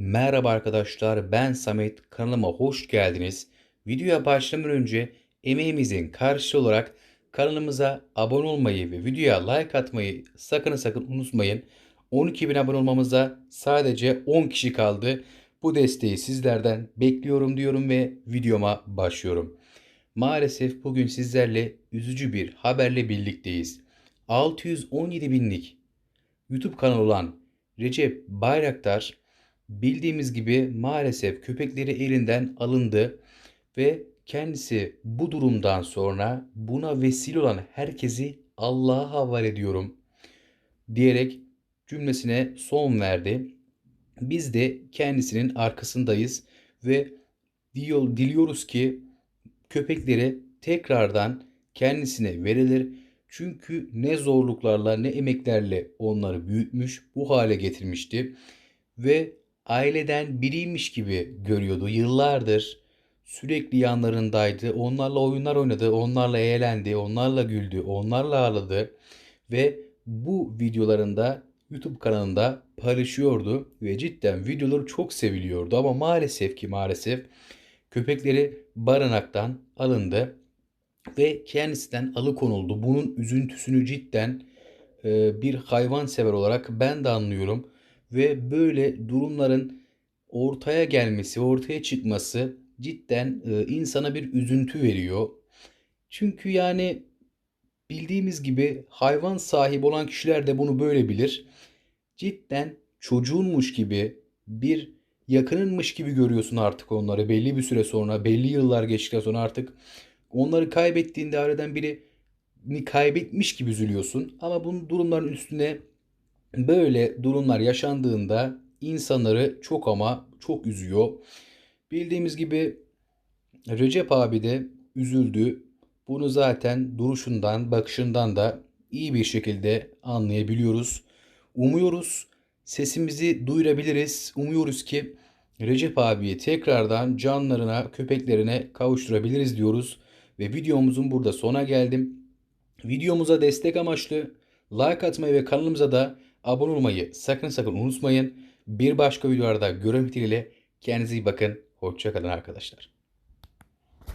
Merhaba arkadaşlar ben Samet kanalıma hoş geldiniz. Videoya başlamadan önce emeğimizin karşılığı olarak kanalımıza abone olmayı ve videoya like atmayı sakın sakın unutmayın. 12.000 abone olmamıza sadece 10 kişi kaldı. Bu desteği sizlerden bekliyorum diyorum ve videoma başlıyorum. Maalesef bugün sizlerle üzücü bir haberle birlikteyiz. 617 binlik YouTube kanalı olan Recep Bayraktar bildiğimiz gibi maalesef köpekleri elinden alındı ve kendisi bu durumdan sonra buna vesile olan herkesi Allah'a havale ediyorum diyerek cümlesine son verdi. Biz de kendisinin arkasındayız ve diliyoruz ki köpekleri tekrardan kendisine verilir. Çünkü ne zorluklarla ne emeklerle onları büyütmüş, bu hale getirmişti ve aileden biriymiş gibi görüyordu. Yıllardır sürekli yanlarındaydı. Onlarla oyunlar oynadı, onlarla eğlendi, onlarla güldü, onlarla ağladı ve bu videolarında YouTube kanalında paylaşıyordu ve cidden videoları çok seviliyordu ama maalesef ki maalesef köpekleri barınaktan alındı ve kendisinden alıkonuldu. Bunun üzüntüsünü cidden bir hayvan sever olarak ben de anlıyorum ve böyle durumların ortaya gelmesi, ortaya çıkması cidden e, insana bir üzüntü veriyor. Çünkü yani bildiğimiz gibi hayvan sahibi olan kişiler de bunu böyle bilir. Cidden çocuğunmuş gibi bir yakınınmış gibi görüyorsun artık onları belli bir süre sonra, belli yıllar geçtikten sonra artık onları kaybettiğinde aileden birini kaybetmiş gibi üzülüyorsun. Ama bunun durumların üstüne böyle durumlar yaşandığında insanları çok ama çok üzüyor. Bildiğimiz gibi Recep abi de üzüldü. Bunu zaten duruşundan, bakışından da iyi bir şekilde anlayabiliyoruz. Umuyoruz sesimizi duyurabiliriz. Umuyoruz ki Recep abiyi tekrardan canlarına, köpeklerine kavuşturabiliriz diyoruz. Ve videomuzun burada sona geldim. Videomuza destek amaçlı like atmayı ve kanalımıza da abone olmayı sakın sakın unutmayın. Bir başka videolarda görüşmek dileğiyle kendinize iyi bakın. Hoşçakalın arkadaşlar.